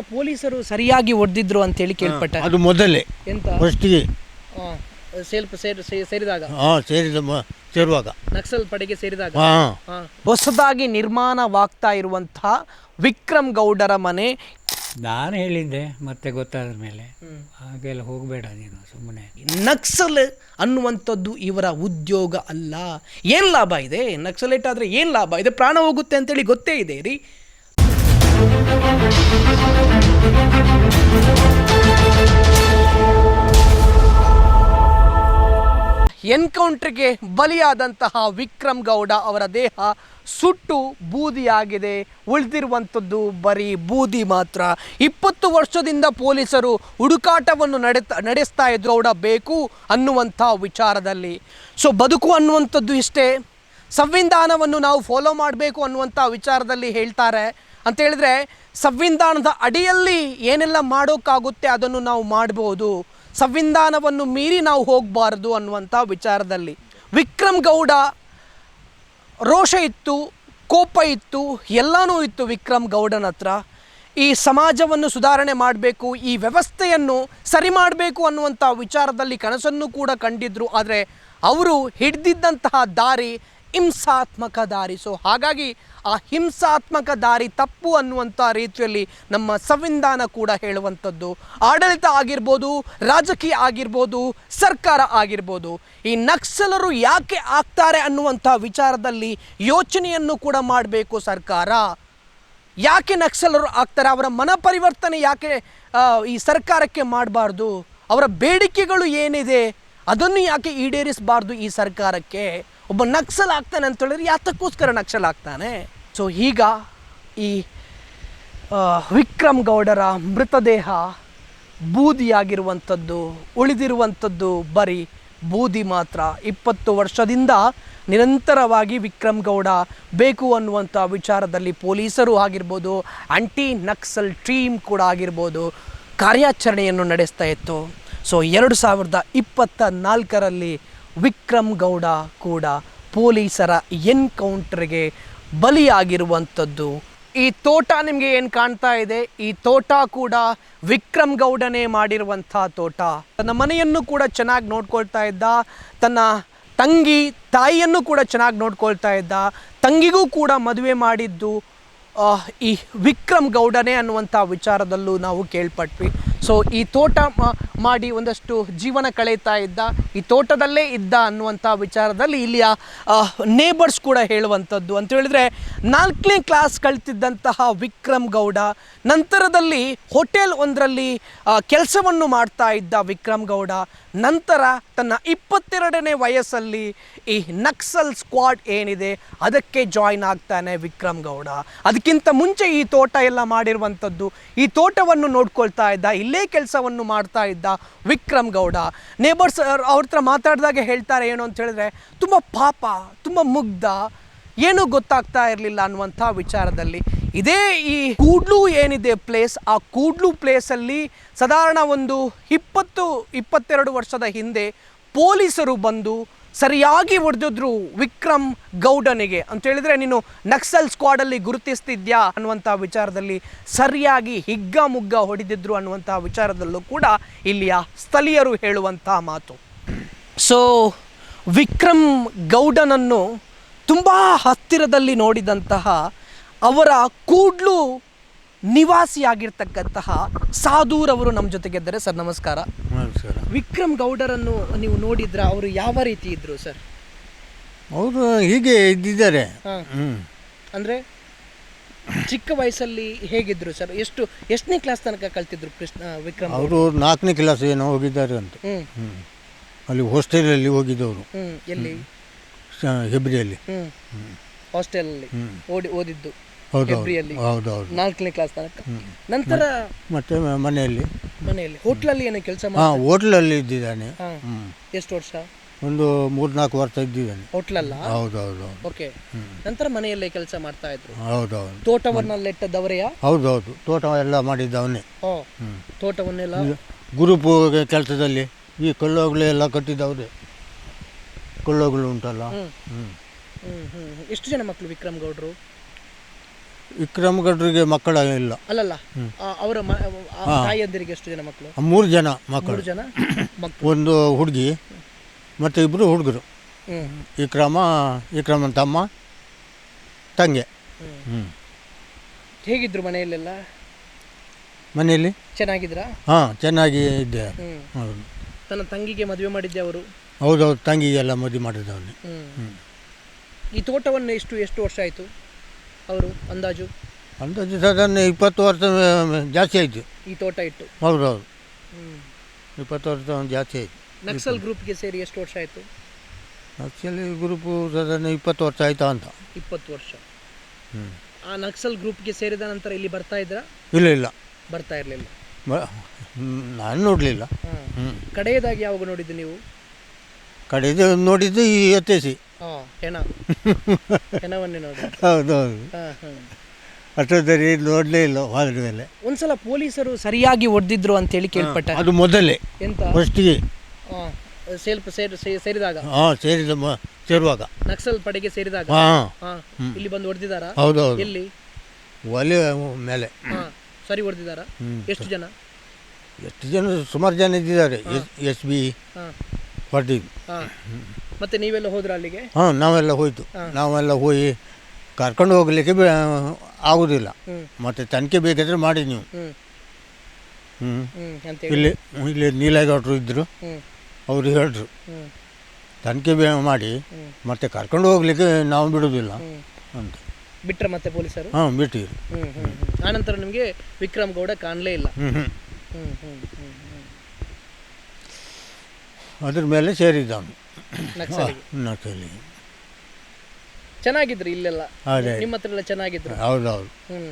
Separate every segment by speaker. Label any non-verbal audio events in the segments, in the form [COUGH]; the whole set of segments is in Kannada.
Speaker 1: ಪೊಲೀಸರು ಸರಿಯಾಗಿ ಹೊಡೆದಿದ್ರು ಅಂತ ಹೇಳಿ ಕೇಳ್ಪಟ್ಟೆ.
Speaker 2: ಅದು ಮೊದಲೇ.
Speaker 1: ಎಂತ?
Speaker 2: ಫಸ್ಟಿಗೆ.
Speaker 1: ಆ, ಸೇಲ್ಪ ಸೇರ್- ಸೇ- ಸೇರಿದಾಗ?
Speaker 2: ಹಾಂ ಸೇರಿದ ಮ- ಸೇರುವಾಗ.
Speaker 1: ನಕ್ಸಲ್ ಪಡೆಗೆ ಸೇರಿದಾಗ?
Speaker 2: ಹಾಂ.
Speaker 1: ಆ. ಹೊಸದಾಗಿ ನಿರ್ಮಾಣವಾಗ್ತಾ ಇರುವಂತಹ ವಿಕ್ರಮ್ ಗೌಡರ ಮನೆ.
Speaker 3: ನಾನು ಹೇಳಿದ್ದೆ ಮತ್ತೆ ಗೊತ್ತಾದ ಮೇಲೆ. ಹಾಗೆಲ್ಲ ಹೋಗಬೇಡ ನೀನು ಸುಮ್ಮನೆ
Speaker 1: ನಕ್ಸಲ್ ಅನ್ನುವಂಥದ್ದು ಇವರ ಉದ್ಯೋಗ ಅಲ್ಲ. ಏನು ಲಾಭ ಇದೆ? ನಕ್ಸಲೇಟ್ ಆದರೆ ಏನು ಲಾಭ ಇದೆ? ಪ್ರಾಣ ಹೋಗುತ್ತೆ ಅಂತೇಳಿ ಗೊತ್ತೇ ಇದೆ ರೀ. ಎನ್ಕೌಂಟರ್ಗೆ ಬಲಿಯಾದಂತಹ ವಿಕ್ರಮ್ ಗೌಡ ಅವರ ದೇಹ ಸುಟ್ಟು ಬೂದಿಯಾಗಿದೆ. ಉಳಿದಿರುವಂಥದ್ದು ಬರೀ ಬೂದಿ ಮಾತ್ರ. ಇಪ್ಪತ್ತು ವರ್ಷದಿಂದ ಪೊಲೀಸರು ಹುಡುಕಾಟವನ್ನು ನಡೆತ, ನಡೆಸ್ತಾ ಇದ್ರು ಗೌಡ ಬೇಕು ಅನ್ನುವಂಥ ವಿಚಾರದಲ್ಲಿ. ಸೊ, ಬದುಕು ಅನ್ನುವಂಥದ್ದು ಇಷ್ಟೇ. ಸಂವಿಧಾನವನ್ನು ನಾವು ಫಾಲೋ ಮಾಡಬೇಕು ಅನ್ನುವಂಥ ವಿಚಾರದಲ್ಲಿ ಹೇಳ್ತಾರೆ. ಅಂತ ಹೇಳಿದ್ರೆ ಸಂವಿಧಾನದ ಅಡಿಯಲ್ಲಿ ಏನೆಲ್ಲ ಮಾಡೋಕ್ಕಾಗುತ್ತೆ ಅದನ್ನು ನಾವು ಮಾಡಬಹುದು ಸಂವಿಧಾನವನ್ನು ಮೀರಿ ನಾವು ಹೋಗಬಾರ್ದು ಅನ್ನುವಂಥ ವಿಚಾರದಲ್ಲಿ. ವಿಕ್ರಮ್ ಗೌಡ ರೋಷ ಇತ್ತು, ಕೋಪ ಇತ್ತು, ಎಲ್ಲನೂ ಇತ್ತು ವಿಕ್ರಮ್ ಗೌಡನ ಹತ್ರ. ಈ ಸಮಾಜವನ್ನು ಸುಧಾರಣೆ ಮಾಡಬೇಕು, ಈ ವ್ಯವಸ್ಥೆಯನ್ನು ಸರಿ ಮಾಡಬೇಕು ಅನ್ನುವಂಥ ವಿಚಾರದಲ್ಲಿ ಕನಸನ್ನು ಕೂಡ ಕಂಡಿದ್ದರು ಆದರೆ ಅವರು ಹಿಡಿದಿದ್ದಂತಹ ದಾರಿ ಹಿಂಸಾತ್ಮಕ ದಾರಿ. ಸೊ ಹಾಗಾಗಿ ಆ ಹಿಂಸಾತ್ಮಕ ದಾರಿ ತಪ್ಪು ಅನ್ನುವಂಥ ರೀತಿಯಲ್ಲಿ ನಮ್ಮ ಸಂವಿಧಾನ ಕೂಡ ಹೇಳುವಂಥದ್ದು. ಆಡಳಿತ ಆಗಿರ್ಬೋದು, ರಾಜಕೀಯ ಆಗಿರ್ಬೋದು, ಸರ್ಕಾರ ಆಗಿರ್ಬೋದು, ಈ ನಕ್ಸಲರು ಯಾಕೆ ಆಗ್ತಾರೆ ಅನ್ನುವಂಥ ವಿಚಾರದಲ್ಲಿ ಯೋಚನೆಯನ್ನು ಕೂಡ ಮಾಡಬೇಕು ಸರ್ಕಾರ. ಯಾಕೆ ನಕ್ಸಲರು ಆಗ್ತಾರೆ? ಅವರ ಮನ ಪರಿವರ್ತನೆ ಯಾಕೆ ಈ ಸರ್ಕಾರಕ್ಕೆ ಮಾಡಬಾರ್ದು? ಅವರ ಬೇಡಿಕೆಗಳು ಏನಿದೆ? ಅದನ್ನು ಯಾಕೆ ಈಡೇರಿಸಬಾರ್ದು ಈ ಸರ್ಕಾರಕ್ಕೆ? ಒಬ್ಬ ನಕ್ಸಲ್ ಆಗ್ತಾನೆ ಅಂತ ಹೇಳಿದ್ರೆ ಯಾತಕ್ಕೋಸ್ಕರ ನಕ್ಸಲ್ ಆಗ್ತಾನೆ? ಸೊ ಈಗ ಈ ವಿಕ್ರಮ್ ಗೌಡರ ಮೃತದೇಹ ಬೂದಿಯಾಗಿರುವಂಥದ್ದು, ಉಳಿದಿರುವಂಥದ್ದು ಬರೀ ಬೂದಿ ಮಾತ್ರ. ಇಪ್ಪತ್ತು ವರ್ಷದಿಂದ ನಿರಂತರವಾಗಿ ವಿಕ್ರಮ್ ಗೌಡ ಬೇಕು ಅನ್ನುವಂಥ ವಿಚಾರದಲ್ಲಿ ಪೊಲೀಸರು ಆಗಿರ್ಬೋದು ಆಂಟಿ ನಕ್ಸಲ್ ಟೀಮ್ ಕೂಡ ಆಗಿರ್ಬೋದು ಕಾರ್ಯಾಚರಣೆಯನ್ನು ನಡೆಸ್ತಾ ಇತ್ತು. ಸೊ ಎರಡು ಸಾವಿರದ ಇಪ್ಪತ್ತ ನಾಲ್ಕರಲ್ಲಿ ವಿಕ್ರಮ್ ಗೌಡ ಕೂಡ ಪೊಲೀಸರ ಎನ್ಕೌಂಟರ್ಗೆ ಬಲಿಯಾಗಿರುವಂಥದ್ದು. ಈ ತೋಟ ನಿಮಗೆ ಏನು ಕಾಣ್ತಾ ಇದೆ? ಈ ತೋಟ ಕೂಡ ವಿಕ್ರಮ್ ಗೌಡನೇ ಮಾಡಿರುವಂಥ ತೋಟ. ತನ್ನ ಮನೆಯನ್ನು ಕೂಡ ಚೆನ್ನಾಗಿ ನೋಡ್ಕೊಳ್ತಾ ಇದ್ದ, ತನ್ನ ತಂಗಿ, ತಾಯಿಯನ್ನು ಕೂಡ ಚೆನ್ನಾಗಿ ನೋಡ್ಕೊಳ್ತಾ ಇದ್ದ, ತಂಗಿಗೂ ಕೂಡ ಮದುವೆ ಮಾಡಿದ್ದು ಈ ವಿಕ್ರಮ್ ಗೌಡನೇ ಅನ್ನುವಂಥ ವಿಚಾರದಲ್ಲೂ ನಾವು ಕೇಳ್ಪಟ್ವಿ. ಸೊ ಈ ತೋಟ ಮಾಡಿ ಒಂದಷ್ಟು ಜೀವನ ಕಳೀತಾ ಇದ್ದ, ಈ ತೋಟದಲ್ಲೇ ಇದ್ದ ಅನ್ನುವಂಥ ವಿಚಾರದಲ್ಲಿ ಇಲ್ಲಿಯ ನೇಬರ್ಸ್ ಕೂಡ ಹೇಳುವಂಥದ್ದು. ಅಂತ ಹೇಳಿದ್ರೆ, ನಾಲ್ಕನೇ ಕ್ಲಾಸ್ ಕಳ್ತಿದ್ದಂತಹ ವಿಕ್ರಮ್ ಗೌಡ, ನಂತರದಲ್ಲಿ ಹೋಟೆಲ್ ಒಂದರಲ್ಲಿ ಕೆಲಸವನ್ನು ಮಾಡ್ತಾ ಇದ್ದ ವಿಕ್ರಮ್ ಗೌಡ, ನಂತರ ತನ್ನ ಇಪ್ಪತ್ತೆರಡನೇ ವಯಸ್ಸಲ್ಲಿ ಈ ನಕ್ಸಲ್ ಸ್ಕ್ವಾಡ್ ಏನಿದೆ, ಅದಕ್ಕೆ ಜಾಯ್ನ್ ಆಗ್ತಾನೆ ವಿಕ್ರಮ್ ಗೌಡ. ಅದಕ್ಕಿಂತ ಮುಂಚೆ ಈ ತೋಟ ಎಲ್ಲ ಮಾಡಿರುವಂಥದ್ದು, ಈ ತೋಟವನ್ನು ನೋಡ್ಕೊಳ್ತಾ ಇದ್ದ. ಇಲ್ಲೇ ಕೆಲಸವನ್ನು ಮಾಡ್ತಾ ಇದ್ದ ವಿಕ್ರಮ್ ಗೌಡ. ನೇಬರ್ಸ್ ಅವ್ರ ಹತ್ರ ಮಾತಾಡಿದಾಗ ಹೇಳ್ತಾರೆ ಏನು ಅಂತ ಹೇಳಿದ್ರೆ, ತುಂಬ ಪಾಪ, ತುಂಬ ಮುಗ್ಧ, ಏನೂ ಗೊತ್ತಾಗ್ತಾ ಇರಲಿಲ್ಲ ಅನ್ನುವಂಥ ವಿಚಾರದಲ್ಲಿ. ಇದೇ ಈ ಕೂಡ್ಲು ಏನಿದೆ ಪ್ಲೇಸ್ ಆ ಕೂಡ್ಲು ಪ್ಲೇಸಲ್ಲಿ ಸಾಧಾರಣ ಒಂದು ಇಪ್ಪತ್ತು, ಇಪ್ಪತ್ತೆರಡು ವರ್ಷದ ಹಿಂದೆ ಪೊಲೀಸರು ಬಂದು ಸರಿಯಾಗಿ ಹೊಡೆದಿದ್ರು ವಿಕ್ರಮ್ ಗೌಡನಿಗೆ. ಅಂತ ಹೇಳಿದ್ರೆ, ನೀನು ನಕ್ಸಲ್ ಸ್ಕ್ವಾಡಲ್ಲಿ ಗುರುತಿಸ್ತಿದ್ಯಾ ಅನ್ನುವಂಥ ವಿಚಾರದಲ್ಲಿ ಸರಿಯಾಗಿ ಹಿಗ್ಗ ಮುಗ್ಗ ಹೊಡೆದಿದ್ರು ಅನ್ನುವಂಥ ವಿಚಾರದಲ್ಲೂ ಕೂಡ ಇಲ್ಲಿಯ ಸ್ಥಳೀಯರು ಹೇಳುವಂಥ ಮಾತು. ಸೊ ವಿಕ್ರಮ್ ಗೌಡನನ್ನು ತುಂಬ ಹತ್ತಿರದಲ್ಲಿ ನೋಡಿದಂತಹ ಅವರ ಕೂಡ್ಲು ನಿವಾಸಿಯಾಗಿರ್ತಕ್ಕಂತಹ ಸಾಧೂರವರು ನಮ್ಮ ಜೊತೆಗಿದ್ದಾರೆ ಸರ್ ನಮಸ್ಕಾರ.
Speaker 2: ನಮಸ್ಕಾರ.
Speaker 1: ವಿಕ್ರಮ್ ಗೌಡರನ್ನು ನೀವು ನೋಡಿದ್ರ ಅವರು ಯಾವ ರೀತಿ ಇದ್ರು ಸರ್?
Speaker 2: ಅವರು ಹೀಗೆ ಇದ್ದಿದ್ದಾರೆ.
Speaker 1: ಹಾ.
Speaker 2: ಹ್ಞೂ
Speaker 1: ಅಂದ್ರೆ ಚಿಕ್ಕ ವಯಸ್ಸಲ್ಲಿ ಹೇಗಿದ್ರು ಸರ್? ಎಷ್ಟು ಎಷ್ಟನೇ ಕ್ಲಾಸ್ ತನಕ ಕಲ್ತಿದ್ರು ಕೃಷ್ಣ ವಿಕ್ರಮ್
Speaker 2: ಅವರು ನಾಲ್ಕನೇ ಕ್ಲಾಸ್ ಏನೋ ಹೋಗಿದ್ದಾರೆ ಅಂತ.
Speaker 1: ಹ್ಮ್.
Speaker 2: ಹ್ಞೂ ಅಲ್ಲಿ ಹಾಸ್ಟೆಲಲ್ಲಿ ಹೋಗಿದ್ದವರು.
Speaker 1: ಹ್ಮ್. ಎಲ್ಲಿ?
Speaker 2: ಹೆಬ್ರಿಯಲ್ಲಿ.
Speaker 1: ಹ್ಮ್. ಹಾಸ್ಟೆಲಲ್ಲಿ ಓಡಿ ಓದಿದ್ದು.
Speaker 2: ಹೌದು ಹೌದು
Speaker 1: ನಾಲ್ಕನೇ ಕ್ಲಾಸ್ ತನಕ. ನಂತರ
Speaker 2: ಮತ್ತೆ ಮನೆಯಲ್ಲಿ.
Speaker 1: ಮನೆಯಲ್ಲಿ ಹೋಟ್ಲಲ್ಲಿ ಏನೋ ಕೆಲಸ
Speaker 2: ಹಾಂ ಹೋಟ್ಲಲ್ಲಿ ಇದ್ದಿದ್ದಾನೆ. ಹ್ಮ್.
Speaker 1: ಎಷ್ಟು ವರ್ಷ?
Speaker 2: ಒಂದು ಮೂರ್ನಾಲ್ಕು ವರ್ಷ ಇದ್ದಿದ್ದಾನೆ.
Speaker 1: ಹೋಟ್ಲಲ್ಲ?
Speaker 2: ಹೌದೌದು. ಹೌದು ಹೌದು
Speaker 1: ಓಕೆ ನಂತರ ಮನೆಯಲ್ಲೇ ಕೆಲಸ ಮಾಡ್ತಾ ಇದ್ರು.
Speaker 2: ಹೌದೌದು. ತೋಟವನ್ನೆಲ್ಲ
Speaker 1: ತೋಟವನ್ನೆಟ್ಟದವರೆಯ
Speaker 2: ಹೌದು ಹೌದು ತೋಟ ಎಲ್ಲ ಮಾಡಿದ್ದವನೇ.
Speaker 1: ಓ ತೋಟವನ್ನೆಲ್ಲ?
Speaker 2: ಗ್ರೂಪ್ ಕೆಲಸದಲ್ಲಿ ಈ ಕಲ್ಲೋಗಳು ಎಲ್ಲ ಕಟ್ಟಿದ್ದವ್ರೆ. ಕಲ್ಲೋಗಳು ಉಂಟಲ್ಲ?
Speaker 1: ಹ್ಮ್.
Speaker 2: ಹ್ಞೂ
Speaker 1: ಹ್ಮ್ ಹ್ಮ್ ಹ್ಮ್. ಎಷ್ಟು ಜನ ಮಕ್ಕಳು ವಿಕ್ರಮ್ ಗೌಡ್ರು?
Speaker 2: ವಿಕ್ರಮ್ ಮಕ್ಕಳು ಮಕ್ಕಳ ಇಲ್ಲ.
Speaker 1: ಅಲ್ಲಲ್ಲ ಆ, ಅವರ ಮ- ಆ ತಾಯಿಯಂದಿರಿಗೆ ಎಷ್ಟು ಜನ ಮಕ್ಕಳು?
Speaker 2: ಮೂರು ಜನ ಮಕ್ಕಳು.
Speaker 1: ಮೂರು ಜನ [COUGHS] ಮಕ್ಕಳು.
Speaker 2: ಒಂದು ಹುಡುಗಿ ಮತ್ತು ಇಬ್ಬರು ಹುಡುಗರು.
Speaker 1: ಹ್ಮ್.
Speaker 2: ವಿಕ್ರಮ ವಿಕ್ರಮನ ತಮ್ಮ ತಂಗೆ. ಹ್ಞೂ
Speaker 1: ಹೇಗಿದ್ರು ಮನೆಯಲ್ಲೆಲ್ಲ?
Speaker 2: ಮನೆಯಲ್ಲಿ?
Speaker 1: ಚೆನ್ನಾಗಿದ್ರಾ?
Speaker 2: ಹಾಂ ಚೆನ್ನಾಗಿ ಇದ್ದೆ.
Speaker 1: ಹ್ಮ್.
Speaker 2: ಹೌದು.
Speaker 1: ತನ್ನ ತಂಗಿಗೆ ಮದುವೆ ಮಾಡಿದ್ದೆ ಅವರು.
Speaker 2: ಹೌದೌದು ತಂಗಿಗೆಲ್ಲ ಮದುವೆ ಮಾಡಿದವನು
Speaker 1: ಹ್ಮ್. ಈ ತೋಟವನ್ನು ಎಷ್ಟು ಎಷ್ಟು ವರ್ಷ ಆಯಿತು? ಅವರು ಅಂದಾಜು?
Speaker 2: ಅಂದಾಜು ಸಾಧಾರಣ ಇಪ್ಪತ್ತು ವರ್ಷ ಜಾಸ್ತಿ ಆಯಿತು.
Speaker 1: ಈ ತೋಟ ಇಟ್ಟು?
Speaker 2: ಹೌದು
Speaker 1: ಹೌದು.
Speaker 2: ಇಪ್ಪತ್ತು ವರ್ಷ ಜಾಸ್ತಿ ಆಯಿತು.
Speaker 1: ನಕ್ಸಲ್ ಗ್ರೂಪ್ಗೆ ಸೇರಿ ಎಷ್ಟು ವರ್ಷ ಆಯಿತು?
Speaker 2: ನಕ್ಸಲ್ ಗ್ರೂಪು ಸಾಧಾರಣ ಇಪ್ಪತ್ತು ವರ್ಷ ಆಯಿತಾ ಅಂತ.
Speaker 1: ಇಪ್ಪತ್ತು ವರ್ಷ.
Speaker 2: ಹ್ಞೂ
Speaker 1: ಆ ನಕ್ಸಲ್ ಗ್ರೂಪ್ಗೆ ಸೇರಿದ ನಂತರ ಇಲ್ಲಿ ಬರ್ತಾ ಇದ್ರಾ?
Speaker 2: ಇಲ್ಲ ಇಲ್ಲ.
Speaker 1: ಬರ್ತಾ ಇರಲಿಲ್ಲ.
Speaker 2: ನಾನು ನೋಡಲಿಲ್ಲ.
Speaker 1: ಕಡೆಯದಾಗಿ ಯಾವಾಗ ನೋಡಿದ್ದು ನೀವು?
Speaker 2: ಕಡೆದು ನೋಡಿದ್ದು ಈ ಎತ್ತೇಸಿ
Speaker 1: ಹೆಣ ಹೆಣವನ್ನೇ ನೋಡಿ [LAUGHS]
Speaker 2: ಹೌದೌದು
Speaker 1: ಹಾಂ ಹಾಂ.
Speaker 2: ಅಷ್ಟೊತ್ತರಿ ನೋಡಲೇ ಇಲ್ಲ ಹೋದ್ರ ಮೇಲೆ.
Speaker 1: ಒಂದ್ಸಲ ಪೊಲೀಸರು ಸರಿಯಾಗಿ ಹೊಡೆದಿದ್ರು ಅಂತೇಳಿ ಕೇಳ್ಪಟ್ಟೆ.
Speaker 2: ಅದು ಮೊದಲೇ.
Speaker 1: ಎಂತ?
Speaker 2: ಫಸ್ಟಿಗೆ.
Speaker 1: ಹಾಂ ಸ್ವಲ್ಪ ಸೇರ್ ಸೇ- ಸೇರಿದಾಗ?
Speaker 2: ಹಾಂ ಸೇರಿದ ಮ ಸೇರುವಾಗ.
Speaker 1: ನಕ್ಸಲ್ ಪಡೆಗೆ ಸೇರಿದಾಗ?
Speaker 2: ಹಾಂ
Speaker 1: ಹಾಂ. ಇಲ್ಲಿ ಬಂದು ಹೊಡೆದಿದ್ದಾರಾ
Speaker 2: ಹೌದು
Speaker 1: ಎಲ್ಲಿ?
Speaker 2: ಒಲೆ ಮೇಲೆ.
Speaker 1: ಹಾಂ ಸರಿ ಹೊಡೆದಿದ್ದಾರಾ
Speaker 2: ಹ್ಮ್.
Speaker 1: ಎಷ್ಟು ಜನ?
Speaker 2: ಎಷ್ಟು ಜನ? ಸುಮಾರು ಜನ ಇದ್ದಿದ್ದಾರೆ. S S B.
Speaker 1: ಹಾಂ.
Speaker 2: ಹೊಡೆದಿದ್ದು
Speaker 1: ಹಾಂ. ಮತ್ತೆ ನೀವೆಲ್ಲ ಹೋದ್ರ ಅಲ್ಲಿಗೆ?
Speaker 2: ಹಾಂ ನಾವೆಲ್ಲ ಹೋಯ್ತು. ನಾವೆಲ್ಲ ಹೋಗಿ ಕರ್ಕೊಂಡು ಹೋಗ್ಲಿಕ್ಕೆ ಬೇ ಆಗೋದಿಲ್ಲ. ಮತ್ತೆ ತನಿಖೆ ಬೇಕಾದ್ರೆ ಮಾಡಿ ನೀವು.
Speaker 1: ಅಂತೇಳಿ
Speaker 2: ಇಲ್ಲಿ ಇಲ್ಲಿ ನೀಲಗೌಡರು ಇದ್ದರು
Speaker 1: ಅವ್ರು
Speaker 2: ಅವರು ಹೇಳಿದ್ರು ತನಿಖೆ ಬೇ ಮಾಡಿ. ಮತ್ತೆ ಕರ್ಕೊಂಡು ಹೋಗ್ಲಿಕ್ಕೆ ನಾವು ಬಿಡೋದಿಲ್ಲ ಅಂತ.
Speaker 1: ಬಿಟ್ರ ಮತ್ತೆ ಪೊಲೀಸರು?
Speaker 2: ಹಾಂ
Speaker 1: ಹ್ಞೂ ಆನಂತರ ನಿಮಗೆ ವಿಕ್ರಮ್ ಗೌಡ ಕಾಣಲೇ ಇಲ್ಲ.
Speaker 2: ಹ್ಮ್ ಹ್ಮ್.
Speaker 1: ಹ್ಮ್ ಹ್ಞೂ ಹ್ಞೂ ಹ್ಞೂ
Speaker 2: ಅದ್ರ ಮೇಲೆ ಸೇರಿದ್ದವನು
Speaker 1: ನಕ್ಸಲಿಗೆ.
Speaker 2: ನಕಲಿ
Speaker 1: ಚೆನ್ನಾಗಿದ್ರು ಇಲ್ಲೆಲ್ಲ?
Speaker 2: ಅದೇ.
Speaker 1: ನಿಮ್ಮ ಹತ್ರ ಎಲ್ಲ ಚೆನ್ನಾಗಿದ್ರು?
Speaker 2: ಹೌದೌದು.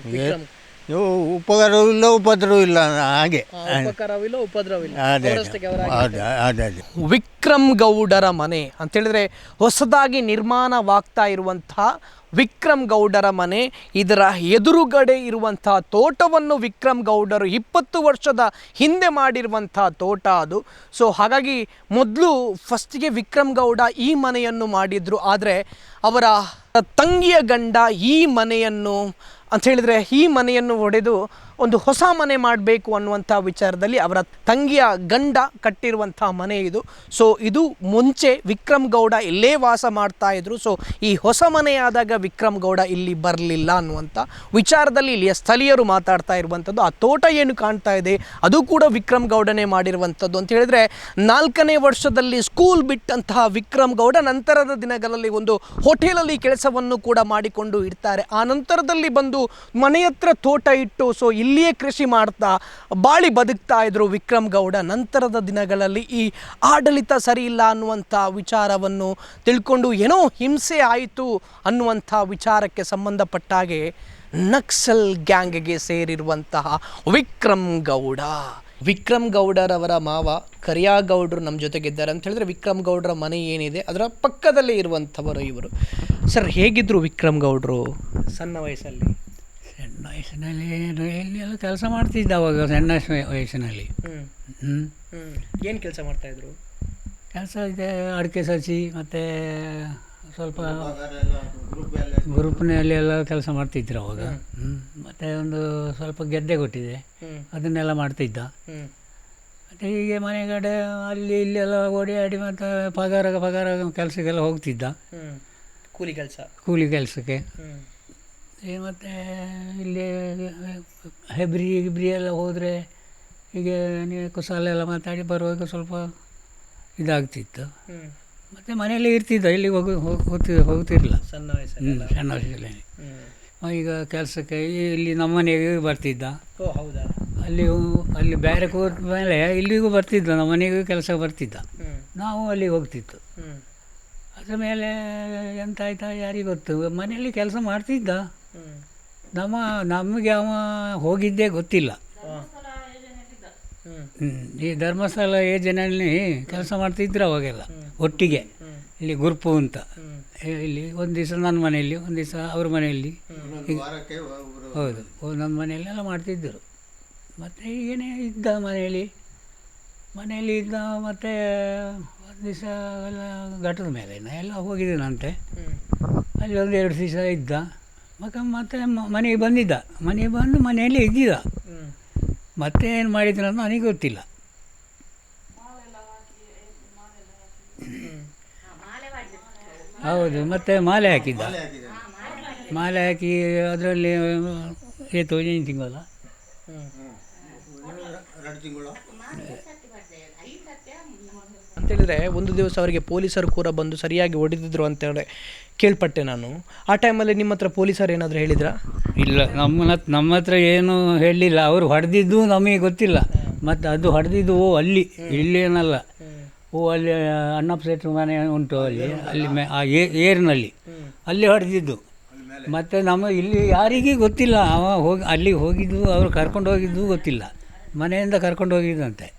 Speaker 1: ವಿಕ್ರಮ್.
Speaker 2: ನೀವು ಉಪಕಾರವೂ ಇಲ್ಲ ಉಪದ್ರವೂ ಇಲ್ಲ ಹಾಗೆ.
Speaker 1: ಆ, ಉಪಕಾರವಿಲ್ಲ ಉಪದ್ರವಿಲ್ಲ
Speaker 2: ಅದೇ
Speaker 1: ಅವರಷ್ಟಕ್ಕೆ ಅವರ
Speaker 2: ಅದೇ ಅದೇ ಅದೇ.
Speaker 1: ವಿಕ್ರಮ್ ಗೌಡರ ಮನೆ. ಅಂತೇಳಿದ್ರೆ ಹೊಸದಾಗಿ ನಿರ್ಮಾಣವಾಗ್ತಾ ಇರುವಂತಹ ವಿಕ್ರಮ್ ಗೌಡರ ಮನೆ. ಇದರ ಎದುರುಗಡೆ ಇರುವಂತಹ ತೋಟವನ್ನು ವಿಕ್ರಮ್ ಗೌಡರು ಇಪ್ಪತ್ತು ವರ್ಷದ ಹಿಂದೆ ಮಾಡಿರುವಂಥ ತೋಟ ಅದು. ಸೊ ಹಾಗಾಗಿ ಮೊದಲು ಫಸ್ಟಿಗೆ ವಿಕ್ರಮ್ ಗೌಡ ಈ ಮನೆಯನ್ನು ಮಾಡಿದ್ರು. ಆದರೆ ಅವರ ತಂಗಿಯ ಗಂಡ ಈ ಮನೆಯನ್ನು, ಅಂತ ಹೇಳಿದ್ರೆ ಈ ಮನೆಯನ್ನು ಒಡೆದು ಒಂದು ಹೊಸ ಮನೆ ಮಾಡಬೇಕು ಅನ್ನುವಂಥ ವಿಚಾರದಲ್ಲಿ ಅವರ ತಂಗಿಯ ಗಂಡ ಕಟ್ಟಿರುವಂಥ ಮನೆ ಇದು. ಸೊ ಇದು ಮುಂಚೆ ವಿಕ್ರಮ್ ಗೌಡ ಇಲ್ಲೇ ವಾಸ ಮಾಡ್ತಾ ಇದ್ರು. ಸೊ ಈ ಹೊಸ ಮನೆಯಾದಾಗ ವಿಕ್ರಮ್ ಗೌಡ ಇಲ್ಲಿ ಬರಲಿಲ್ಲ ಅನ್ನುವಂಥ ವಿಚಾರದಲ್ಲಿ ಇಲ್ಲಿಯ ಸ್ಥಳೀಯರು ಮಾತಾಡ್ತಾ ಇರುವಂಥದ್ದು. ಆ ತೋಟ ಏನು ಕಾಣ್ತಾ ಇದೆ? ಅದು ಕೂಡ ವಿಕ್ರಮ್ ಗೌಡನೇ ಮಾಡಿರುವಂಥದ್ದು ಅಂತ ಹೇಳಿದ್ರೆ, ನಾಲ್ಕನೇ ವರ್ಷದಲ್ಲಿ ಸ್ಕೂಲ್ ಬಿಟ್ಟಂತಹ ವಿಕ್ರಮ್ ಗೌಡ ನಂತರದ ದಿನಗಳಲ್ಲಿ ಒಂದು ಹೋಟೆಲಲ್ಲಿ ಕೆಲಸವನ್ನು ಕೂಡ ಮಾಡಿಕೊಂಡು ಇರ್ತಾರೆ. ಆ ನಂತರದಲ್ಲಿ ಬಂದು ಮನೆ ಹತ್ರ ತೋಟ ಇಟ್ಟು ಸೊ ಇಲ್ಲಿಯೇ ಕೃಷಿ ಮಾಡ್ತಾ, ಬಾಳಿ ಬದುಕ್ತಾ ಇದ್ದರು ವಿಕ್ರಮ್ ಗೌಡ. ನಂತರದ ದಿನಗಳಲ್ಲಿ ಈ ಆಡಳಿತ ಸರಿ ಇಲ್ಲ ಅನ್ನುವಂಥ ವಿಚಾರವನ್ನು ತಿಳ್ಕೊಂಡು ಏನೋ ಹಿಂಸೆ ಆಯಿತು ಅನ್ನುವಂಥ ವಿಚಾರಕ್ಕೆ ಸಂಬಂಧಪಟ್ಟ ಹಾಗೆ ನಕ್ಸಲ್ ಗ್ಯಾಂಗ್ಗೆ ಸೇರಿರುವಂತಹ ವಿಕ್ರಮ್ ಗೌಡ. ವಿಕ್ರಮ್ ಗೌಡರವರ ಮಾವ ಕರಿಯಾಗೌಡರು ನಮ್ಮ ಜೊತೆಗಿದ್ದಾರೆ ಅಂತ ಹೇಳಿದ್ರೆ ವಿಕ್ರಮ್ ಗೌಡರ ಮನೆ ಏನಿದೆ ಅದರ ಪಕ್ಕದಲ್ಲೇ ಇರುವಂಥವರು ಇವರು. ಸರ್, ಹೇಗಿದ್ರು ವಿಕ್ರಮ್ ಗೌಡರು ಸಣ್ಣ ವಯಸ್ಸಲ್ಲಿ?
Speaker 3: ವಯಸ್ಸಿನಲ್ಲಿ ಎಲ್ಲಿ ಎಲ್ಲ ಕೆಲಸ ಮಾಡ್ತಿದ್ದೆ ಅವಾಗ ಸಣ್ಣ ವಯಸ್ಸು- ವಯಸ್ಸಿನಲ್ಲಿ.
Speaker 1: ಹ್ಞೂ ಏನು ಕೆಲಸ ಮಾಡ್ತಾಯಿದ್ರು
Speaker 3: ಕೆಲಸ ಇದೆ ಅಡಿಕೆ ಸಸಿ ಮತ್ತು ಸ್ವಲ್ಪ ಗ್ರೂಪ್ನಲ್ಲಿ ಎಲ್ಲ ಕೆಲಸ ಮಾಡ್ತಿದ್ರು ಅವಾಗ. ಮತ್ತು ಒಂದು ಸ್ವಲ್ಪ ಗೆದ್ದೆ ಕೊಟ್ಟಿದೆ. ಅದನ್ನೆಲ್ಲ ಮಾಡ್ತಿದ್ದ. ಮತ್ತು ಹೀಗೆ ಮನೆ ಕಡೆ ಅಲ್ಲಿ ಇಲ್ಲೆಲ್ಲ ಓಡಿಯಾಡಿ ಮತ್ತು ಪಗಾರ ಪಗಾರ ಕೆಲಸಕ್ಕೆಲ್ಲ ಹೋಗ್ತಿದ್ದ.
Speaker 1: ಕೂಲಿ ಕೆಲಸ.
Speaker 3: ಕೂಲಿ ಕೆಲಸಕ್ಕೆ.
Speaker 1: ಹ್ಞೂ
Speaker 3: ಮತ್ತು ಇಲ್ಲಿ ಹೆಬ್ರಿ ಗಿಬ್ರಿ ಎಲ್ಲ ಹೋದರೆ ಹೀಗೆ ನೀವು ಕುಸಾಲ ಎಲ್ಲ ಮಾತಾಡಿ ಬರುವಾಗ ಸ್ವಲ್ಪ ಇದಾಗ್ತಿತ್ತು. ಮತ್ತು ಮನೆಯಲ್ಲೇ ಇರ್ತಿದ್ದ ಇಲ್ಲಿ ಹೋಗಿ ಹೋಗ್ತಿ ಹೋಗ್ತಿರಲಿಲ್ಲ.
Speaker 1: ಸಣ್ಣ ವಯಸ್ಸಲ್ಲಿ
Speaker 3: ಸಣ್ಣ ವಯಸ್ಸಲ್ಲಿ. ಈಗ ಕೆಲಸಕ್ಕೆ ಇಲ್ಲಿ ನಮ್ಮ ಮನೆಗೆ ಬರ್ತಿದ್ದ.
Speaker 1: ಓ ಹೌದಾ?
Speaker 3: ಅಲ್ಲಿ ಅಲ್ಲಿ ಬೇರೆ ಕೂತ ಮೇಲೆ ಇಲ್ಲಿಗೂ ಬರ್ತಿದ್ದ ನಮ್ಮ ಮನೆಗೂ ಕೆಲಸ ಬರ್ತಿದ್ದ. ನಾವು ಅಲ್ಲಿಗೆ ಹೋಗ್ತಿತ್ತು. ಅದ್ರ ಮೇಲೆ ಎಂತಾಯ್ತಾ ಯಾರಿಗೆ ಗೊತ್ತು? ಮನೆಯಲ್ಲಿ ಕೆಲಸ ಮಾಡ್ತಿದ್ದ. ನಮ್ಮ ನಮಗೆ ಅವ ಹೋಗಿದ್ದೇ ಗೊತ್ತಿಲ್ಲ. ಈ ಧರ್ಮಸ್ಥಳ ಏಜನಲ್ಲಿ ಕೆಲಸ ಮಾಡ್ತಿದ್ರು ಅವಾಗೆಲ್ಲ ಒಟ್ಟಿಗೆ. ಇಲ್ಲಿ ಗುರುಪು ಅಂತ. ಇಲ್ಲಿ ಒಂದು ದಿವಸ ನನ್ನ ಮನೆಯಲ್ಲಿ ಒಂದು ದಿವಸ ಅವ್ರ ಮನೆಯಲ್ಲಿ. ಹೌದು ನನ್ನ ನಮ್ಮ ಮನೆಯಲ್ಲೆಲ್ಲ ಮಾಡ್ತಿದ್ದರು. ಮತ್ತು ಈಗೇನೇ ಇದ್ದ ಮನೆಯಲ್ಲಿ ಮನೆಯಲ್ಲಿ ಇದ್ದ ಮತ್ತು ಒಂದು ದಿವಸ ಎಲ್ಲ ಘಟದ ಮೇಲೆ ಎಲ್ಲ ಹೋಗಿದ್ದೇನಂತೆ ಅಲ್ಲಿ ಒಂದು ಎರಡು ದಿವಸ ಇದ್ದ. ಮಗ ಮತ್ತೆ ಮನೆಗೆ ಬಂದಿದ್ದ ಮನೆಗೆ ಬಂದು ಮನೆಯಲ್ಲಿ ಇದ್ದಿದ್ದ ಮತ್ತೆ ಏನು ಮಾಡಿದ್ರು ಅಂತ ನನಗೆ ಗೊತ್ತಿಲ್ಲ ಹೌದು ಮತ್ತೆ ಮಾಲೆ ಹಾಕಿದ್ದ ಮಾಲೆ ಹಾಕಿ ಅದರಲ್ಲಿ ಏತು ಏನು ತಿಂಗಳ
Speaker 1: ಅಂತೇಳಿದರೆ ಒಂದು ದಿವಸ ಅವರಿಗೆ ಪೊಲೀಸರು ಕೂಡ ಬಂದು ಸರಿಯಾಗಿ ಹೊಡೆದಿದ್ರು ಅಂತೇಳಿ ಕೇಳ್ಪಟ್ಟೆ ನಾನು. ಆ ಟೈಮಲ್ಲಿ ನಿಮ್ಮ ಹತ್ರ ಪೊಲೀಸರು ಏನಾದರೂ ಹೇಳಿದ್ರಾ?
Speaker 3: ಇಲ್ಲ ನಮ್ಮ ನಮ್ಮ ಹತ್ರ ಏನು ಹೇಳಲಿಲ್ಲ ಅವರು ಹೊಡೆದಿದ್ದು ನಮಗೆ ಗೊತ್ತಿಲ್ಲ. ಮತ್ತು ಅದು ಹೊಡೆದಿದ್ದು ಓ ಅಲ್ಲಿ ಇಲ್ಲಿ ಏನಲ್ಲ. ಓ ಅಲ್ಲಿ ಅಣ್ಣಪ್ಪ ಮನೆ ಉಂಟು ಅಲ್ಲಿ ಅಲ್ಲಿ ಮೇ ಆ ಏರಿನಲ್ಲಿ. ಅಲ್ಲಿ ಹೊಡೆದಿದ್ದು. ಮತ್ತು ನಮ್ಮ ಇಲ್ಲಿ ಯಾರಿಗೂ ಗೊತ್ತಿಲ್ಲ. ಅವ ಹೋಗಿ ಅಲ್ಲಿಗೆ ಹೋಗಿದ್ದು ಅವರು ಕರ್ಕೊಂಡು ಹೋಗಿದ್ದು ಗೊತ್ತಿಲ್ಲ. ಮನೆಯಿಂದ ಕರ್ಕೊಂಡು ಹೋಗಿದ್ದಂತೆ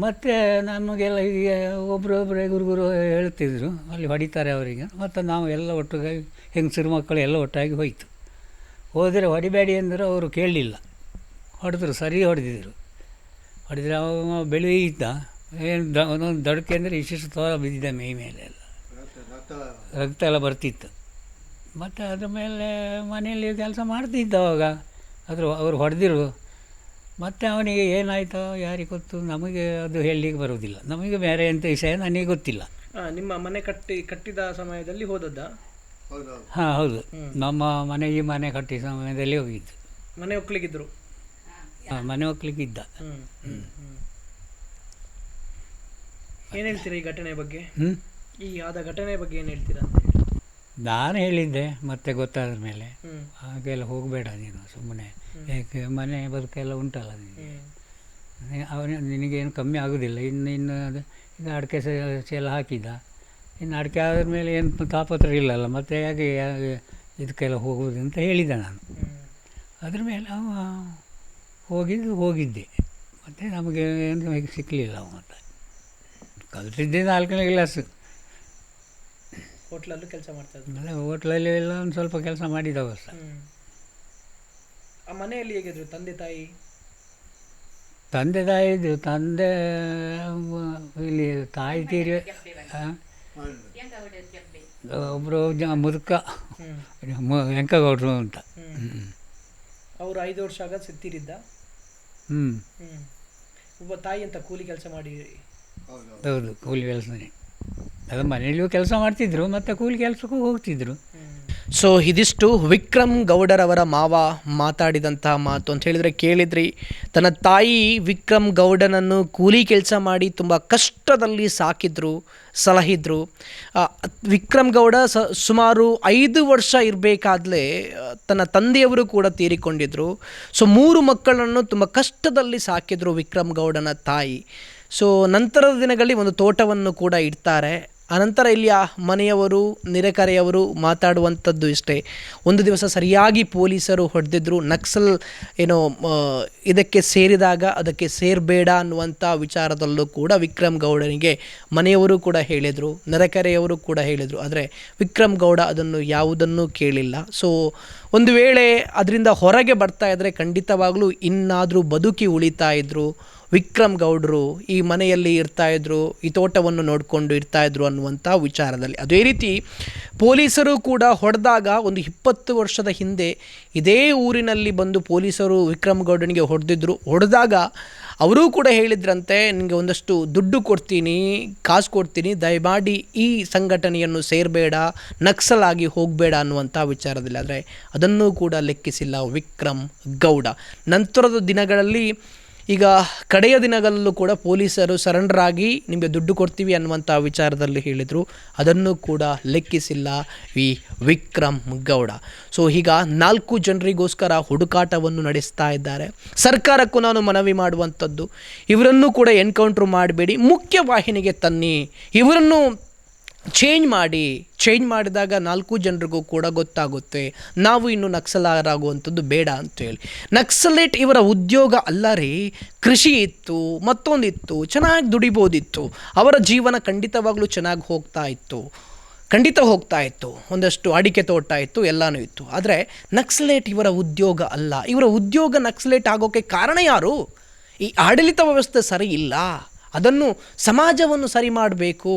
Speaker 3: ಮತ್ತು ನಮಗೆಲ್ಲ ಹೀಗೆ ಒಬ್ಬರೊಬ್ಬರೇ ಗುರು ಹೇಳ್ತಿದ್ರು, ಅಲ್ಲಿ ಹೊಡಿತಾರೆ ಅವರಿಗೆ. ಮತ್ತು ನಾವು ಎಲ್ಲ ಒಟ್ಟಿಗಾಗಿ, ಹೆಂಗಸರು ಮಕ್ಕಳು ಎಲ್ಲ ಒಟ್ಟಾಗಿ ಹೋಯಿತು. ಹೋದರೆ ಹೊಡಿಬೇಡಿ ಅಂದರೆ ಅವರು ಕೇಳಲಿಲ್ಲ. ಹೊಡೆದ್ರು, ಸರಿ ಹೊಡೆದಿದ್ರು. ಹೊಡೆದ್ರೆ ಅವ ಬೆಳಿ ಇದ್ದ. ಏನು ದ, ಒಂದೊಂದು ದಡಕೆ ಅಂದರೆ ಇಷ್ಟಿಷ್ಟು ತೋರ ಬಿದ್ದಿದ್ದ ಮೈ ಮೇಲೆ ಎಲ್ಲ. ರಕ್ತ ಎಲ್ಲ ಬರ್ತಿತ್ತು. ಮತ್ತು ಅದ್ರ ಮೇಲೆ ಮನೆಯಲ್ಲಿ ಕೆಲಸ ಮಾಡ್ತಿದ್ದ ಅವಾಗ. ಅದ್ರ ಅವರು ಹೊಡೆದಿರು. ಮತ್ತು ಅವನಿಗೆ ಏನಾಯಿತೋ ಯಾರಿಗೆ ಗೊತ್ತು? ನಮಗೆ ಅದು ಹೇಳಲಿಕ್ಕೆ ಬರುವುದಿಲ್ಲ. ನಮಗೆ ಬೇರೆ ಎಂಥ ವಿಷಯ ನನಗೆ ಗೊತ್ತಿಲ್ಲ.
Speaker 1: ನಿಮ್ಮ ಮನೆ ಕಟ್ಟಿ ಕಟ್ಟಿದ ಸಮಯದಲ್ಲಿ ಹೋದದ್ದ?
Speaker 3: ಹಾಂ ಹೌದು. ನಮ್ಮ ಮನೆ ಈ ಮನೆ ಕಟ್ಟಿದ ಸಮಯದಲ್ಲಿ ಹೋಗಿದ್ದು.
Speaker 1: ಮನೆ ಒಕ್ಕಲಿಗಿದ್ರು?
Speaker 3: ಹಾಂ ಮನೆ ಒಕ್ಕಲಿಗಿದ್ದ.
Speaker 1: ಏನು ಹೇಳ್ತೀರಾ ಈ ಘಟನೆ ಬಗ್ಗೆ?
Speaker 3: ಹ್ಞೂ
Speaker 1: ಈ ಆದ ಘಟನೆ ಬಗ್ಗೆ ಏನು ಹೇಳ್ತೀರಾ?
Speaker 3: ನಾನು ಹೇಳಿದ್ದೆ ಮತ್ತೆ ಗೊತ್ತಾದ ಮೇಲೆ. ಹಾಗೆಲ್ಲ ಹೋಗಬೇಡ ನೀನು ಸುಮ್ಮನೆ ಯಾಕೆ ಮನೆ ಬದುಕೆಲ್ಲ ಉಂಟಲ್ಲ ನಿನಗೆ. ಅವನ ನಿನಗೇನು ಕಮ್ಮಿ ಆಗೋದಿಲ್ಲ. ಇನ್ನು ಇನ್ನು ಅದು ಈಗ ಅಡಿಕೆ ಚೀಲ ಹಾಕಿದ್ದ ಇನ್ನು ಅಡಿಕೆ ಆದ ಮೇಲೆ ಏನು ತಾಪತ್ರ ಇಲ್ಲಲ್ಲ ಮತ್ತೆ ಹೇಗೆ ಇದಕ್ಕೆಲ್ಲ ಹೋಗೋದು ಅಂತ ಹೇಳಿದ್ದೆ ನಾನು. ಅದ್ರ ಮೇಲೆ ಅವ ಹೋಗಿದ್ದು ಹೋಗಿದ್ದೆ. ಮತ್ತು ನಮಗೆ ಏನು ಸಿಕ್ಕಲಿಲ್ಲ ಅವ ಮತ್ತೆ. ಕಲ್ತಿದ್ದೆ ನಾಲ್ಕನೇ ಕ್ಲಾಸು
Speaker 1: ಹೋಟ್ಲಲ್ಲೂ ಕೆಲಸ ಮಾಡ್ತಾ ಇದ್ರು.
Speaker 3: ಆಮೇಲೆ ಹೋಟ್ಲಲ್ಲಿ ಎಲ್ಲ ಒಂದು ಸ್ವಲ್ಪ ಕೆಲಸ ಮಾಡಿದವ ಸಹ
Speaker 1: ಆ ಮನೆಯಲ್ಲಿ ಹೇಗಿದ್ರು ತಂದೆ ತಾಯಿ?
Speaker 3: ತಂದೆ ತಾಯಿ ಇದ್ರು. ತಂದೆ ಇಲ್ಲಿ ತಾಯಿ ತೀರಿ ಒಬ್ಬರು ಜ ಮುದುಕ. ಮು- ವೆಂಕಗೌಡರು ಅಂತ. ಹ್ಞೂ
Speaker 1: ಅವರು ಐದು ವರ್ಷ ಆಗ ಸತ್ತಿರಿದ್ದ?
Speaker 3: ಹ್ಞೂ
Speaker 1: ಹ್ಮ್. ಒಬ್ಬ ತಾಯಿ ಅಂತ ಕೂಲಿ ಕೆಲಸ ಮಾಡಿ
Speaker 3: ಹೌದು ಕೂಲಿ ಕೆಲಸನೇ ಅದು ಮನೆಯಲ್ಲಿಯೂ ಕೆಲಸ ಮಾಡ್ತಿದ್ರು, ಮತ್ತು ಕೂಲಿ ಕೆಲಸಕ್ಕೂ ಹೋಗ್ತಿದ್ರು.
Speaker 1: ಸೊ ಇದಿಷ್ಟು ವಿಕ್ರಮ್ ಗೌಡರವರ ಮಾವ ಮಾತಾಡಿದಂತಹ ಮಾತು ಅಂತ ಹೇಳಿದರೆ ಕೇಳಿದ್ರಿ. ತನ್ನ ತಾಯಿ ವಿಕ್ರಮ್ ಗೌಡನನ್ನು ಕೂಲಿ ಕೆಲಸ ಮಾಡಿ ತುಂಬ ಕಷ್ಟದಲ್ಲಿ ಸಾಕಿದ್ರು, ಸಲಹಿದ್ರು. ವಿಕ್ರಮ್ ಗೌಡ ಸ, ಸುಮಾರು ಐದು ವರ್ಷ ಇರಬೇಕಾದ್ಲೆ ತನ್ನ ತಂದೆಯವರು ಕೂಡ ತೀರಿಕೊಂಡಿದ್ರು. ಸೊ ಮೂರು ಮಕ್ಕಳನ್ನು ತುಂಬ ಕಷ್ಟದಲ್ಲಿ ಸಾಕಿದ್ರು ವಿಕ್ರಮ್ ಗೌಡನ ತಾಯಿ. ಸೊ ನಂತರದ ದಿನಗಳಲ್ಲಿ ಒಂದು ತೋಟವನ್ನು ಕೂಡ ಇಡ್ತಾರೆ. ಅನಂತರ ಇಲ್ಲಿಯ ಮನೆಯವರು, ನೆರೆಕರೆಯವರು ಮಾತಾಡುವಂಥದ್ದು ಇಷ್ಟೇ. ಒಂದು ದಿವಸ ಸರಿಯಾಗಿ ಪೊಲೀಸರು ಹೊಡೆದಿದ್ರು, ನಕ್ಸಲ್ ಏನೋ ಇದಕ್ಕೆ ಸೇರಿದಾಗ ಅದಕ್ಕೆ ಸೇರಬೇಡ ಅನ್ನುವಂಥ ವಿಚಾರದಲ್ಲೂ ಕೂಡ ವಿಕ್ರಮ್ ಗೌಡನಿಗೆ ಮನೆಯವರು ಕೂಡ ಹೇಳಿದರು, ನೆರೆಕರೆಯವರು ಕೂಡ ಹೇಳಿದರು. ಆದರೆ ವಿಕ್ರಮ್ ಗೌಡ ಅದನ್ನು ಯಾವುದನ್ನೂ ಕೇಳಿಲ್ಲ. ಸೊ ಒಂದು ವೇಳೆ ಅದರಿಂದ ಹೊರಗೆ ಬರ್ತಾ ಇದ್ದರೆ ಖಂಡಿತವಾಗಲೂ ಇನ್ನಾದರೂ ಬದುಕಿ ಉಳಿತಾ ಇದ್ರು ವಿಕ್ರಮ್ ಗೌಡರು ಈ ಮನೆಯಲ್ಲಿ ಇರ್ತಾಯಿದ್ರು ಈ ತೋಟವನ್ನು ನೋಡಿಕೊಂಡು ಇರ್ತಾಯಿದ್ರು ಅನ್ನುವಂಥ ವಿಚಾರದಲ್ಲಿ. ಅದೇ ರೀತಿ ಪೊಲೀಸರು ಕೂಡ ಹೊಡೆದಾಗ ಒಂದು ಇಪ್ಪತ್ತು ವರ್ಷದ ಹಿಂದೆ ಇದೇ ಊರಿನಲ್ಲಿ ಬಂದು ಪೊಲೀಸರು ವಿಕ್ರಮ್ ಗೌಡನಿಗೆ ಹೊಡೆದಿದ್ರು. ಹೊಡೆದಾಗ ಅವರೂ ಕೂಡ ಹೇಳಿದ್ರಂತೆ ನಿಮಗೆ ಒಂದಷ್ಟು ದುಡ್ಡು ಕೊಡ್ತೀನಿ, ಕಾಸು ಕೊಡ್ತೀನಿ, ದಯಮಾಡಿ ಈ ಸಂಘಟನೆಯನ್ನು ಸೇರಬೇಡ ನಕ್ಸಲ್ ಆಗಿ ಹೋಗಬೇಡ ಅನ್ನುವಂಥ ವಿಚಾರದಲ್ಲಿ. ಆದರೆ ಅದನ್ನು ಕೂಡ ಲೆಕ್ಕಿಸಿಲ್ಲ ವಿಕ್ರಮ್ ಗೌಡ. ನಂತರದ ದಿನಗಳಲ್ಲಿ ಈಗ ಕಡೆಯ ದಿನಗಳಲ್ಲೂ ಕೂಡ ಪೊಲೀಸರು ಸರೆಂಡರ್ ಆಗಿ ನಿಮಗೆ ದುಡ್ಡು ಕೊಡ್ತೀವಿ ಅನ್ನುವಂಥ ವಿಚಾರದಲ್ಲಿ ಹೇಳಿದರು. ಅದನ್ನು ಕೂಡ ಲೆಕ್ಕಿಸಿಲ್ಲ ವಿ ವಿಕ್ರಮ್ ಗೌಡ ಸೊ, ಈಗ ನಾಲ್ಕು ಜನರಿಗೋಸ್ಕರ ಹುಡುಕಾಟವನ್ನು ನಡೆಸ್ತಾ ಇದ್ದಾರೆ. ಸರ್ಕಾರಕ್ಕೂ ನಾನು ಮನವಿ ಮಾಡುವಂಥದ್ದು, ಇವರನ್ನು ಕೂಡ ಎನ್ಕೌಂಟ್ರ್ ಮಾಡಬೇಡಿ ಮುಖ್ಯ ವಾಹಿನಿಗೆ ತನ್ನಿ, ಇವರನ್ನು ಚೇಂಜ್ ಮಾಡಿ ಚೇಂಜ್ ಮಾಡಿದಾಗ ನಾಲ್ಕು ಜನರಿಗೂ ಕೂಡ ಗೊತ್ತಾಗುತ್ತೆ. ನಾವು ಇನ್ನು ನಕ್ಸಲಾರಾಗುವಂಥದ್ದು ಬೇಡ ಅಂತೇಳಿ. ನಕ್ಸಲೇಟ್ ಇವರ ಉದ್ಯೋಗ ಅಲ್ಲ ರೀ ಕೃಷಿ ಇತ್ತು, ಮತ್ತೊಂದಿತ್ತು, ಚೆನ್ನಾಗಿ ದುಡಿಬೋದಿತ್ತು. ಅವರ ಜೀವನ ಖಂಡಿತವಾಗಲೂ ಚೆನ್ನಾಗಿ ಹೋಗ್ತಾ ಇತ್ತು. ಖಂಡಿತ ಹೋಗ್ತಾ ಇತ್ತು. ಒಂದಷ್ಟು ಅಡಿಕೆ ತೋಟ ಇತ್ತು, ಎಲ್ಲನೂ ಇತ್ತು. ಆದರೆ ನಕ್ಸಲೇಟ್ ಇವರ ಉದ್ಯೋಗ ಅಲ್ಲ. ಇವರ ಉದ್ಯೋಗ ನಕ್ಸಲೇಟ್ ಆಗೋಕ್ಕೆ ಕಾರಣ ಯಾರು? ಈ ಆಡಳಿತ ವ್ಯವಸ್ಥೆ ಸರಿ ಇಲ್ಲ. ಅದನ್ನು ಸಮಾಜವನ್ನು ಸರಿ ಮಾಡಬೇಕು.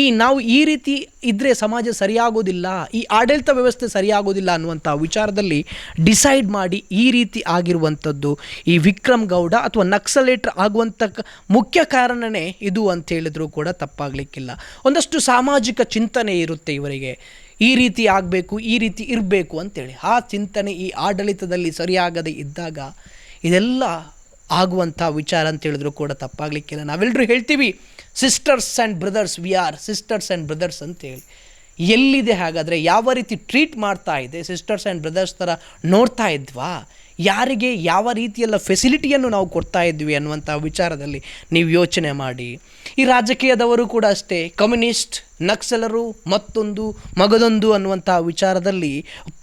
Speaker 1: ಈ ನಾವು ಈ ರೀತಿ ಇದ್ದರೆ ಸಮಾಜ ಸರಿಯಾಗೋದಿಲ್ಲ, ಈ ಆಡಳಿತ ವ್ಯವಸ್ಥೆ ಸರಿಯಾಗೋದಿಲ್ಲ ಅನ್ನುವಂಥ ವಿಚಾರದಲ್ಲಿ ಡಿಸೈಡ್ ಮಾಡಿ ಈ ರೀತಿ ಆಗಿರುವಂಥದ್ದು. ಈ ವಿಕ್ರಮ್ ಗೌಡ ಅಥವಾ ನಕ್ಸಲೇಟ್ರ್ ಆಗುವಂಥ ಮುಖ್ಯ ಕಾರಣನೇ ಇದು ಅಂತ ಹೇಳಿದರೂ ಕೂಡ ತಪ್ಪಾಗಲಿಕ್ಕಿಲ್ಲ. ಒಂದಷ್ಟು ಸಾಮಾಜಿಕ ಚಿಂತನೆ ಇರುತ್ತೆ ಇವರಿಗೆ. ಈ ರೀತಿ ಆಗಬೇಕು, ಈ ರೀತಿ ಇರಬೇಕು ಅಂತೇಳಿ. ಆ ಚಿಂತನೆ ಈ ಆಡಳಿತದಲ್ಲಿ ಸರಿಯಾಗದೆ ಇದ್ದಾಗ ಇದೆಲ್ಲ ಆಗುವಂಥ ವಿಚಾರ ಅಂತ ಹೇಳಿದ್ರು ಕೂಡ ತಪ್ಪಾಗಲಿಕ್ಕಿಲ್ಲ. ನಾವೆಲ್ಲರೂ ಹೇಳ್ತೀವಿ sisters and brothers we are sisters and brothers ಅಂತೇಳಿ. ಎಲ್ಲಿದೆ ಹಾಗಾದರೆ ಯಾವ ರೀತಿ ಟ್ರೀಟ್ ಮಾಡ್ತಾ ಇದೆ ಸಿಸ್ಟರ್ಸ್ ಆ್ಯಂಡ್ ಬ್ರದರ್ಸ್ ಥರ ನೋಡ್ತಾ ಇದ್ವಾ? ಯಾರಿಗೆ ಯಾವ ರೀತಿಯೆಲ್ಲ ಫೆಸಿಲಿಟಿಯನ್ನು ನಾವು ಕೊಡ್ತಾ ಇದ್ವಿ ಅನ್ನುವಂಥ ವಿಚಾರದಲ್ಲಿ ನೀವು ಯೋಚನೆ ಮಾಡಿ. ಈ ರಾಜಕೀಯದವರು ಕೂಡ ಅಷ್ಟೇ, ಕಮ್ಯುನಿಸ್ಟ್, ನಕ್ಸಲರು, ಮತ್ತೊಂದು, ಮಗದೊಂದು ಅನ್ನುವಂಥ ವಿಚಾರದಲ್ಲಿ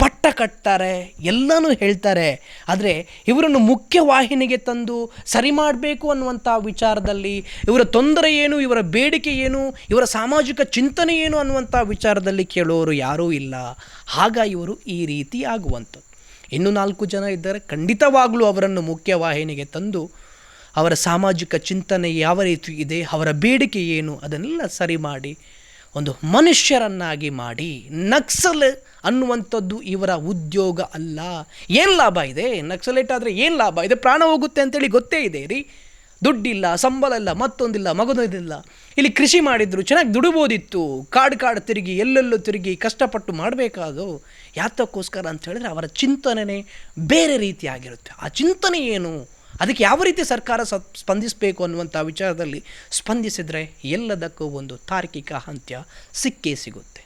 Speaker 1: ಪಟ್ಟ ಕಟ್ತಾರೆ, ಎಲ್ಲನೂ ಹೇಳ್ತಾರೆ. ಆದರೆ ಇವರನ್ನು ಮುಖ್ಯ ವಾಹಿನಿಗೆ ತಂದು ಸರಿ ಮಾಡಬೇಕು ಅನ್ನುವಂಥ ವಿಚಾರದಲ್ಲಿ, ಇವರ ತೊಂದರೆ ಏನು, ಇವರ ಬೇಡಿಕೆ ಏನು, ಇವರ ಸಾಮಾಜಿಕ ಚಿಂತನೆ ಏನು ಅನ್ನುವಂಥ ವಿಚಾರದಲ್ಲಿ ಕೇಳೋರು ಯಾರೂ ಇಲ್ಲ. ಆಗ ಇವರು ಈ ರೀತಿ ಆಗುವಂಥದ್ದು. ಇನ್ನು ನಾಲ್ಕು ಜನ ಇದ್ದರೆ. ಖಂಡಿತವಾಗಲೂ ಅವರನ್ನು ಮುಖ್ಯವಾಹಿನಿಗೆ ತಂದು ಅವರ ಸಾಮಾಜಿಕ ಚಿಂತನೆ ಯಾವ ರೀತಿ ಇದೆ, ಅವರ ಬೇಡಿಕೆ ಏನು, ಅದನ್ನೆಲ್ಲ ಸರಿ ಮಾಡಿ, ಒಂದು ಮನುಷ್ಯರನ್ನಾಗಿ ಮಾಡಿ, ನಕ್ಸಲ್ ಅನ್ನುವಂಥದ್ದು ಇವರ ಉದ್ಯೋಗ ಅಲ್ಲ. ಏನು ಲಾಭ ಇದೆ? ನಕ್ಸಲೇಟ್ ಆದರೆ ಏನು ಲಾಭ ಇದೆ? ಪ್ರಾಣ ಹೋಗುತ್ತೆ ಅಂತೇಳಿ ಗೊತ್ತೇ ಇದೆ ರೀ. ದುಡ್ಡಿಲ್ಲ, ಸಂಬಳ ಇಲ್ಲ, ಮತ್ತೊಂದಿಲ್ಲ ಮಗದೊಂದಿಲ್ಲ ಇಲ್ಲಿ ಕೃಷಿ ಮಾಡಿದ್ರು, ಚೆನ್ನಾಗಿ ದುಡಿಬೋದಿತ್ತು. ಕಾಡು ಕಾಡು ತಿರುಗಿ, ಎಲ್ಲೆಲ್ಲೂ ತಿರುಗಿ ಕಷ್ಟಪಟ್ಟು ಮಾಡಬೇಕಾದು ಯಾತಕ್ಕೋಸ್ಕರ ಅಂತ ಹೇಳಿದ್ರೆ ಅವರ ಚಿಂತನೆ ಬೇರೆ ರೀತಿಯಾಗಿರುತ್ತೆ. ಆ ಚಿಂತನೆ ಏನು? ಅದಕ್ಕೆ ಯಾವ ರೀತಿ ಸರ್ಕಾರ ಸ್ಪಂದಿಸಬೇಕು ಅನ್ನುವಂಥ ವಿಚಾರದಲ್ಲಿ ಸ್ಪಂದಿಸಿದರೆ ಎಲ್ಲದಕ್ಕೂ ಒಂದು ತಾರ್ಕಿಕ ಅಂತ್ಯ ಸಿಕ್ಕೇ ಸಿಗುತ್ತೆ.